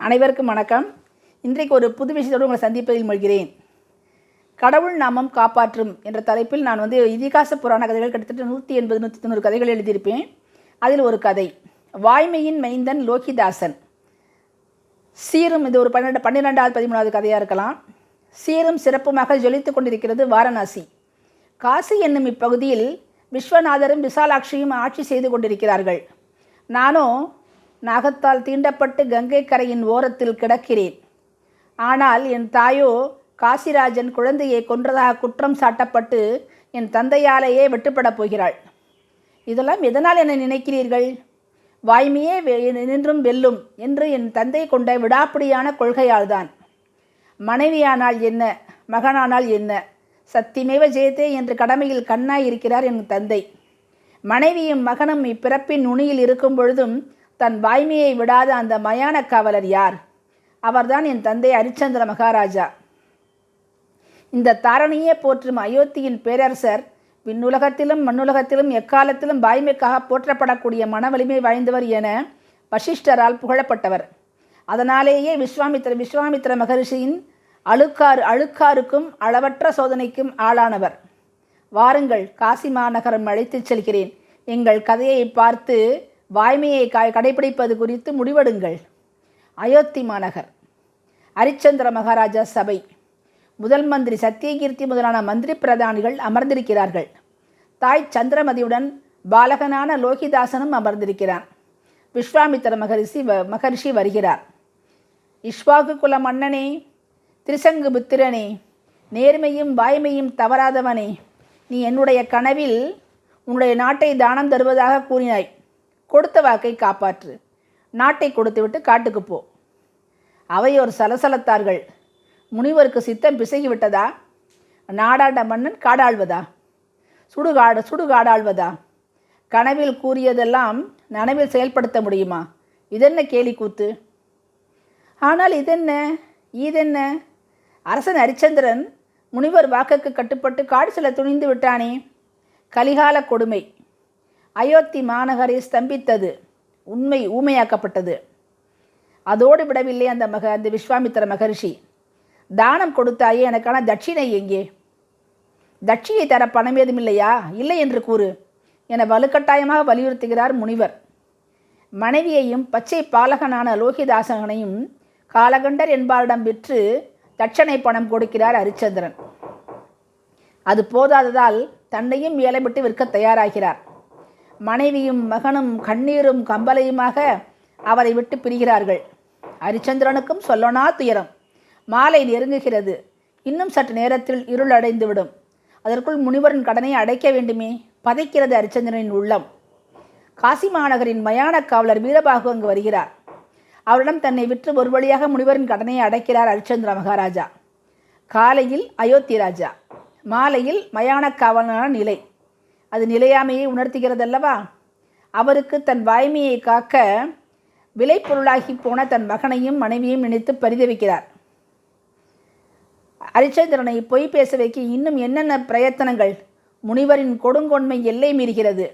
அனைவருக்கும் வணக்கம். இன்றைக்கு ஒரு புது விஷயத்தோடு உங்களை சந்திப்பதில் மொழிகிறேன். கடவுள் நாமம் காப்பாற்றும் என்ற தலைப்பில் நான் வந்து இதிகாச புராண கதைகள் கிட்டத்தட்ட நூற்றி எண்பது நூற்றி தொண்ணூறு கதைகள் எழுதியிருப்பேன். அதில் ஒரு கதை. வாய்மையின் மைந்தன் லோகிதாசன். சீரும் இது ஒரு பன்னெண்டு பன்னிரெண்டாவது பதிமூணாவது கதையாக இருக்கலாம். சீரும் சிறப்புமாக ஜொலித்து கொண்டிருக்கிறது வாரணாசி. காசி என்னும் இப்பகுதியில் விஸ்வநாதரும் விசாலாட்சியும் ஆட்சி செய்து கொண்டிருக்கிறார்கள். நானோ நாகத்தால் தீண்டப்பட்டு கங்கை கரையின் ஓரத்தில் கிடக்கிறேன். ஆனால் என் தாயோ காசிராஜன் குழந்தையை கொன்றதாக குற்றம் சாட்டப்பட்டு என் தந்தையாலேயே வெட்டுப்படப் போகிறாள். இதெல்லாம் எதனால் என்னை நினைக்கிறீர்கள்? வாய்மையே வெ- நின்றும் வெல்லும் என்று என் தந்தை கொண்ட விடாப்பிடியான கொள்கையால்தான். மனைவியானால் என்ன? மகனானால் என்ன? சத்தியமேவ ஜெயத்தே என்று கடமையில் கண்ணாய் இருக்கிறார் என் தந்தை. மனைவியும் மகனும் இப்பிறப்பின் நுனியில் இருக்கும் பொழுதும் தன் வாய்மையை விடாத அந்த மயான காவலர் யார்? அவர்தான் என் தந்தை ஹரிச்சந்திர மகாராஜா. இந்த தாரணையே போற்றும் அயோத்தியின் பேரரசர் விண்ணுலகத்திலும் மண்ணுலகத்திலும் எக்காலத்திலும் வாய்மைக்காக போற்றப்படக்கூடிய மன வலிமை வாய்ந்தவர் என வசிஷ்டரால் புகழப்பட்டவர். அதனாலேயே விஸ்வாமித்திர விஸ்வாமித்திர மகரிஷியின் அழுக்காறு அழுக்காருக்கும் அளவற்ற சோதனைக்கும் ஆளானவர். வாருங்கள் காசி மாநகரம் அழைத்துச் செல்கிறேன். எங்கள் கதையை பார்த்து வாய்மையை கா- கடைபிடிப்பது குறித்து முடிவெடுங்கள். அயோத்தி மாநகர் ஹரிச்சந்திர மகாராஜா சபை. முதல் மந்திரி சத்தியகீர்த்தி முதலான மந்திரி பிரதானிகள் அமர்ந்திருக்கிறார்கள். தாய் சந்திரமதியுடன் பாலகனான லோகிதாசனும் அமர்ந்திருக்கிறான். விஸ்வாமித்திர மகரிஷி வ- மகரிஷி வருகிறார். இஷ்வாகு குல மன்னனே திருசங்கு புத்திரனே நேர்மையும் வாய்மையும் தவறாதவனே நீ என்னுடைய கனவில் உன்னுடைய நாட்டை தானம் தருவதாக கூறினாய். கொடுத்த வாக்கை காப்பாற்று. நாட்டை கொடுத்துவிட்டு காட்டுக்கு போ. அவையோர் சலசலத்தார்கள். முனிவருக்கு சித்தம் பிசகி விட்டதா நாடாண்ட மன்னன் காடாள்வதா சுடுகாடு சுடுகாடாழ்வதா? கனவில் கூறியதெல்லாம் நனவில் செயல்படுத்த முடியுமா? இதென்ன கேலி கூத்து? ஆனால் இதென்ன? இதென்ன? அரசன் ஹரிச்சந்திரன் முனிவர் வாக்குக்கு கட்டுப்பட்டு காடு செல்ல துணிந்து விட்டானே? கலிகால கொடுமை. அயோத்தி மாநகரை ஸ்தம்பித்தது. உண்மை ஊமையாக்கப்பட்டது. அதோடு விடவில்லை அந்த மக அந்த விஸ்வாமித்திர மகரிஷி. தானம் கொடுத்தாயே எனக்கான தட்சிணை எங்கே? தட்சியை தர பணம் ஏதும் இல்லையா? இல்லை என்று கூறு என வலுக்கட்டாயமாக வலியுறுத்துகிறார் முனிவர். மனைவியையும் பச்சை பாலகனான லோகிதாசகனையும் காலகண்டர் என்பாரிடம் விற்று தட்சணை பணம் கொடுக்கிறார் ஹரிச்சந்திரன் அது போதாததால் தன்னையும் ஏலமிட்டு விற்க தயாராகிறார். மனைவியும் மகனும் கண்ணீரும் கம்பலையுமாக அவரை விட்டு பிரிகிறார்கள். ஹரிச்சந்திரனுக்கும் சொல்லனா துயரம். மாலை நெருங்குகிறது. இன்னும் சற்று நேரத்தில் இருள் அடைந்துவிடும். அதற்குள் முனிவரின் கடனை அடைக்க வேண்டுமே பதைக்கிறது ஹரிச்சந்திரனின் உள்ளம். காசி மாநகரின் மயான காவலர் வீரபாகு அங்கு வருகிறார். அவரிடம் தன்னை விற்று ஒரு வழியாக முனிவரின் கடனை அடைக்கிறார் ஹரிச்சந்திர மகாராஜா. காலையில் அயோத்தி ராஜா. மாலையில் மயான காவலனான நிலை. அது நிலையாமையை உணர்த்துகிறதல்லவா? அவருக்கு தன் வாய்மையை காக்க விலைப்பொருளாகி போன தன் மகனையும் மனைவியும் நினைத்து பரிதவிக்கிறார். ஹரிச்சந்திரனை பொய் பேச வைக்க இன்னும் என்னென்ன பிரயத்தனங்கள்? முனிவரின் கொடுங்கொன்மை எல்லை மீறுகிறது.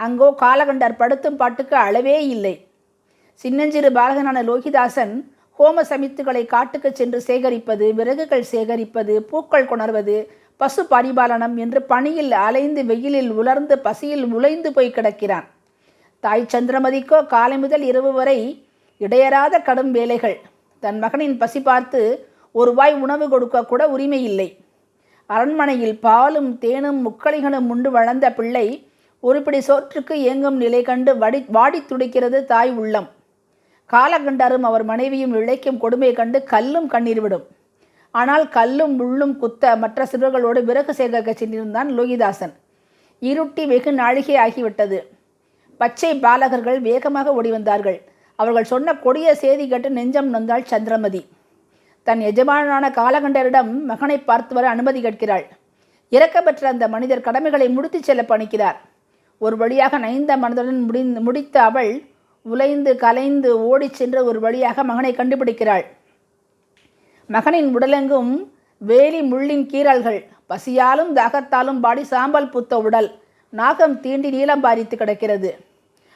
அங்கோ காலகண்டர் படுத்தும் பாட்டுக்கு அளவே இல்லை. சின்னஞ்சிறு பாலகனான லோகிதாசன் ஹோம சமித்துகளை காட்டுக்கு சென்று சேகரிப்பது விறகுகள் சேகரிப்பது பூக்கள் கொணர்வது பசு பரிபாலனம் என்று பணியில் அலைந்து வெயிலில் உலர்ந்து பசியில் உலைந்து போய் கிடக்கிறான். தாய் சந்திரமதிக்கோ காலை முதல் இரவு வரை இடையறாத கடும் வேலைகள். தன் மகனின் பசி பார்த்து ஒரு வாய் உணவு கொடுக்க கூட உரிமை இல்லை அரண்மனையில் பாலும் தேனும் முக்களிகளும் உண்டு வளர்ந்த பிள்ளை ஒருபடி சோற்றுக்கு ஏங்கும் நிலை கண்டு வடி வாடித் துடிக்கிறது தாய் உள்ளம். காலகண்டரும் அவர் மனைவியும் இழைக்கும் கொடுமை கண்டு கல்லும் கண்ணீர் விடும். ஆனால் கல்லும் முள்ளும் குத்த மற்ற சிறுவர்களோடு விறகு சேகரிக்க சென்றிருந்தான் லோகிதாசன். இருட்டி வெகு நாழிகை ஆகிவிட்டது. பச்சை பாலகர்கள் வேகமாக ஓடி வந்தார்கள். அவர்கள் சொன்ன கொடிய செய்தி கேட்டு நெஞ்சம் நொந்தாள் சந்திரமதி. தன் எஜமானான காலகண்டரிடம் மகனை பார்த்து வர அனுமதி கேட்கிறாள். இறக்கப்பெற்ற அந்த மனிதர் கடமைகளை முடித்துச் செல்ல பணிக்கிறார். ஒரு வழியாக நைந்த மனதுடன் முடிந்து முடித்த அவள் உலைந்து கலைந்து ஓடிச் சென்று ஒரு வழியாக மகனை கண்டுபிடிக்கிறாள். மகனின் உடலெங்கும் வேலி முள்ளின் கீறல்கள் பசியாலும் தாகத்தாலும் பாடி சாம்பல் புத்த உடல் நாகம் தீண்டி நீளம் பாரித்து கிடக்கிறது.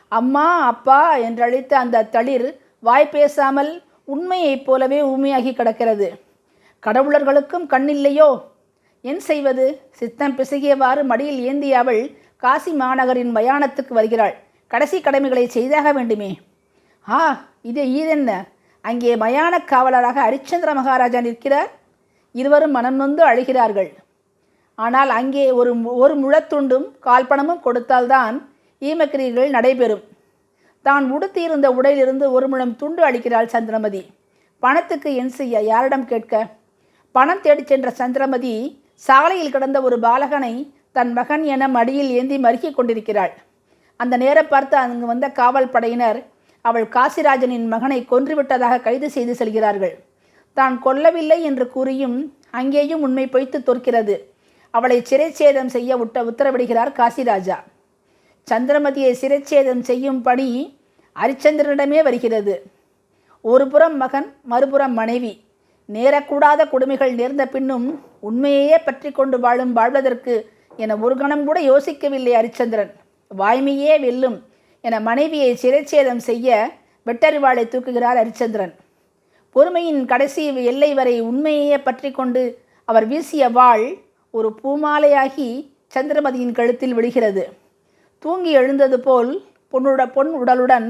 அம்மா அப்பா என்றழைத்த அந்த தளிர் வாய் பேசாமல் உண்மையைப் போலவே ஊமையாகி கிடக்கிறது. கடவுளர்களுக்கும் கண்ணில்லையோ? என் செய்வது? சித்தம் பிசகியவாறு மடியில் ஏந்திய அவள் காசி மாநகரின் மயானத்துக்கு வருகிறாள். கடைசி கடமைகளை செய்தாக வேண்டுமே. ஆ இது ஈதென்ன? அங்கே மயானக் காவலராக ஹரிச்சந்திர மகாராஜா நிற்கிறார். இருவரும் மனம் நொந்து அழுகிறார்கள். ஆனால் அங்கே ஒரு மு- ஒரு முழத்துண்டும் கால்பணமும் கொடுத்தால்தான் ஈமக்கிரியர்கள் நடைபெறும். தான் உடுத்தியிருந்த உடையிலிருந்து ஒரு முழம் துண்டு அளிக்கிறாள் சந்திரமதி. பணத்துக்கு என் செய்ய யாரிடம் கேட்க? பணம் தேடிச் சென்ற சந்திரமதி சாலையில் கிடந்த ஒரு பாலகனை தன் மகன் என மடியில் ஏந்தி மறுக்கிக் கொண்டிருக்கிறாள். அந்த நேரம் பார்த்து அங்கு வந்த காவல் படையினர் அவள் காசிராஜனின் மகனை கொன்றுவிட்டதாக கைது செய்து செல்கிறார்கள். தான் கொல்லவில்லை என்று கூறியும் அங்கேயும் உண்மை பொய்த்து தோற்கிறது. அவளை சிறைச்சேதம் செய்ய உட்ட உத்தரவிடுகிறார் காசிராஜா. சந்திரமதியை சிறைச்சேதம் செய்யும் பணி ஹரிச்சந்திரனிடமே வருகிறது. ஒரு புறம் மகன் மறுபுறம் மனைவி. நேரக்கூடாத கொடுமைகள் நேர்ந்த பின்னும் உண்மையையே பற்றி கொண்டு வாழும் வாழ்வதற்கு என ஒரு கணம் கூட யோசிக்கவில்லை ஹரிச்சந்திரன் வாய்மையே வெல்லும் என மனைவியை சிறைச்சேதம் செய்ய வெட்டறிவாளை தூக்குகிறார் ஹரிச்சந்திரன் பொறுமையின் கடைசி எல்லை வரை உண்மையையே பற்றி கொண்டு அவர் வீசிய வாள் ஒரு பூமாலையாகி சந்திரமதியின் கழுத்தில் விழுகிறது. தூங்கி எழுந்தது போல் பொன்னுட பொன் உடலுடன்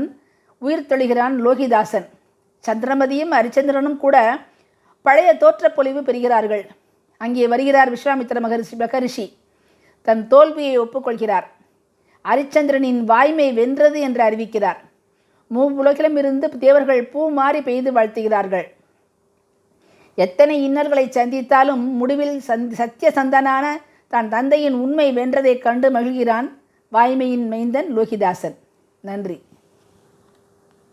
உயிர் தெளிகிறான் லோகிதாசன். சந்திரமதியும் ஹரிச்சந்திரனும் கூட பழைய தோற்றப்பொலிவு பெறுகிறார்கள். அங்கே வருகிறார் விஸ்வாமித்திர மகரிஷி மகரிஷி. தன் தோல்வியை ஒப்புக்கொள்கிறார். அரிச்சந்திரனின் வாய்மை வென்றது என்று அறிவிக்கிறார். மூவுலகிலும் இருந்து தேவர்கள் பூ மாறி பெய்து வாழ்த்துகிறார்கள். எத்தனை இன்னல்களை சந்தித்தாலும் முடிவில் சந்த் சத்திய சந்தனான தான் தந்தையின் உண்மை வென்றதைக் கண்டு மகிழ்கிறான் வாய்மையின் மைந்தன் லோகிதாசன். நன்றி.